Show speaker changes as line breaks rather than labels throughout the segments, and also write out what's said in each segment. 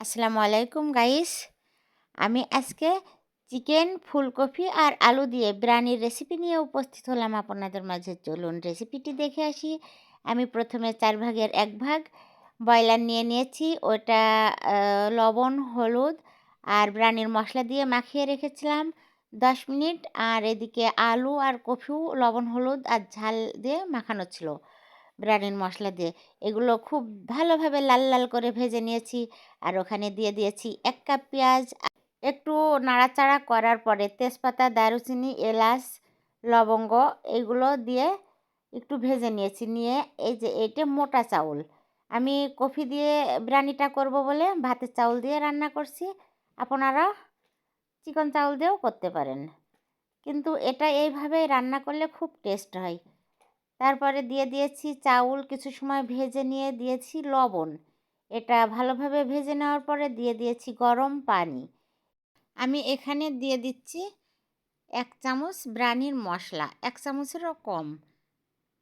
আসসালামু আলাইকুম গাইস আমি আজকে চিকেন ফুলকপি আর আলু দিয়ে বিরিয়ানির রেসিপি নিয়ে উপস্থিত হলাম আপনাদের মাঝে। চলুন রেসিপিটি দেখে আসি। আমি প্রথমে চার ভাগের এক ভাগ ব্রয়লার নিয়ে নিয়েছি। ওটা লবণ, হলুদ আর বিরিয়ানির মশলা দিয়ে মাখিয়ে রেখেছিলাম দশ মিনিট। আর এদিকে আলু আর কফিও লবণ, হলুদ আর ঝাল দিয়ে মাখানো ছিল। বিরিয়ানির মশলা দিয়ে। এগুলো খুব ভালোভাবে লাল লাল করে ভেজে নিয়েছি। আর ওখানে দিয়ে দিয়েছি এক কাপ পেঁয়াজ। একটু নাড়াচাড়া করার পরে তেজপাতা, দারুচিনি, এলাচ, লবঙ্গ এগুলো দিয়ে একটু ভেজে নিয়েছি। নিয়ে এই যে এটা মোটা চাউল। আমি কফি দিয়ে বিরিয়ানিটা করব বলে ভাতের চাউল দিয়ে রান্না করছি। আপনারা চিকন চাউল দিয়েও করতে পারেন। কিন্তু এটা এইভাবে রান্না করলে খুব টেস্ট হয়। তারপরে দিয়ে দিয়েছি চাউল, কিছু সময় ভেজে নিয়ে দিয়েছি লবণ। এটা ভালোভাবে ভেজে নেওয়ার পরে দিয়ে দিয়েছি গরম পানি। আমি এখানে দিয়ে দিচ্ছি এক চামচ ব্রানির মশলা, এক চামচেরও কম।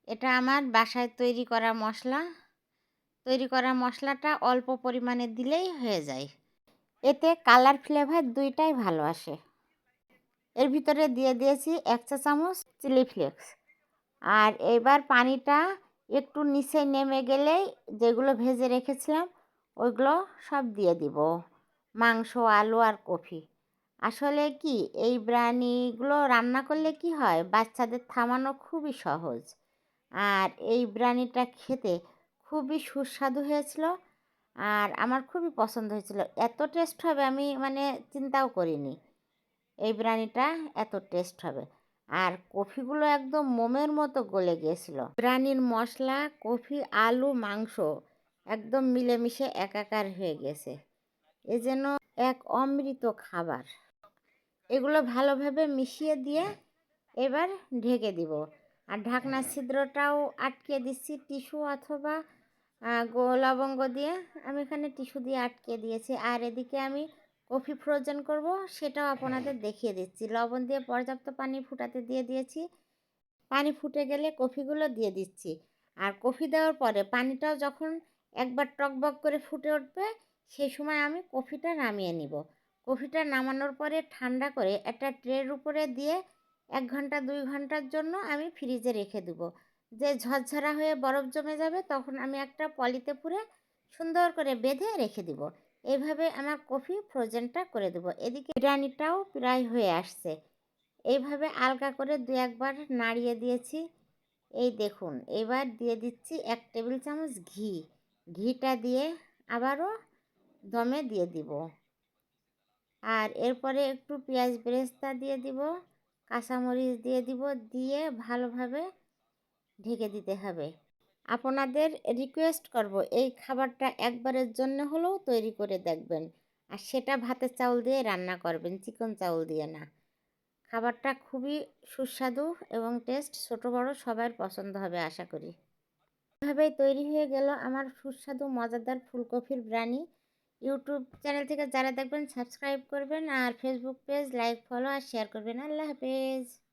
এটা আমার বাসায় তৈরি করা মশলা। তৈরি করা মশলাটা অল্প পরিমাণে দিলেই হয়ে যায়। এতে কালার ফ্লেভার দুইটাই ভালো আসে। এর ভিতরে দিয়ে দিয়েছি এক চা চামচ চিলি ফ্লেক্স। আর এবার পানিটা একটু নিচে নেমে গেলেই যেগুলো ভেজে রেখেছিলাম, ওইগুলো সব দিয়ে দিব। মাংস, আলু আর কফি। আসলে কি, এই বিরিয়ানিগুলো রান্না করলে কি হয়, বাচ্চাদের থামানো খুবই সহজ। আর এই বিরিয়ানিটা খেতে খুবই সুস্বাদু হয়েছিল আর আমার খুবই পছন্দ হয়েছিল। এত টেস্ট হবে আমি মানে চিন্তাও করিনি। এই বিরিয়ানিটা এত টেস্ট হবে। আর কফিগুলো একদম মোমের মতো গলে গিয়েছিল বিরিয়ানির মশলা, কফি, আলু, মাংস একদম মিলেমিশে একাকার হয়ে গেছে। এ যেন এক অমৃত খাবার। এগুলো ভালোভাবে মিশিয়ে দিয়ে এবার ঢেকে দিব। আর ঢাকনা ছিদ্রটাও আটকে দিচ্ছি। টিস্যু অথবা লবঙ্গ দিয়ে আমি এখানে টিস্যু দিয়ে আটকে দিয়েছি। আর এদিকে আমি কফি ফ্রোজেন করব, সেটাও আপনাদের দেখিয়ে দিচ্ছি। লবণ দিয়ে পর্যাপ্ত পানি ফুটাতে দিয়ে দিয়েছি। পানি ফুটে গেলে কফিগুলো দিয়ে দিচ্ছি। আর কফি দেওয়ার পরে পানিটাও যখন একবার টকবক করে ফুটে উঠবে সেই সময় আমি কফিটা নামিয়ে নিব। কফিটা নামানোর পরে ঠান্ডা করে একটা ট্রের উপরে দিয়ে এক ঘণ্টা, দুই ঘণ্টার জন্য আমি ফ্রিজে রেখে দেব। যে ঝরঝরা হয়ে বরফ জমে যাবে, তখন আমি একটা পলিতে পুরে সুন্দর করে বেঁধে রেখে দিব। এইভাবে আমার কফি ফ্রোজেনটা করে দেবো। এদিকে বিরিয়ানিটাও প্রায় হয়ে আসছে। এইভাবে আলগা করে দু একবার নাড়িয়ে দিয়েছি। এই দেখুন, এবার দিয়ে দিচ্ছি এক টেবিল চামচ ঘি। ঘিটা দিয়ে আবারও দমে দিয়ে দিব। আর এরপরে একটু পেঁয়াজ বেরেস্তা দিয়ে দিব, কাঁচামরিচ দিয়ে দিব, দিয়ে ভালোভাবে ঢেকে দিতে হবে। আপনাদের রিকোয়েস্ট করব, এই খাবারটা একবারের জন্য হলেও তৈরি করে দেখবেন। আর সেটা ভাতের চাউল দিয়ে রান্না করবেন, চিকন চাউল দিয়ে না। খাবারটা খুবই সুস্বাদু এবং টেস্ট ছোট বড় সবার পছন্দ হবে আশা করি। এভাবেই তৈরি হয়ে গেল আমার সুস্বাদু, মজাদার ফুলকপির ব্রানি ইউটিউব চ্যানেল থেকে যারা দেখবেন সাবস্ক্রাইব করবেন আর ফেসবুক পেজ লাইক ফলো আর শেয়ার করবেন। আল্লাহ হাফেজ।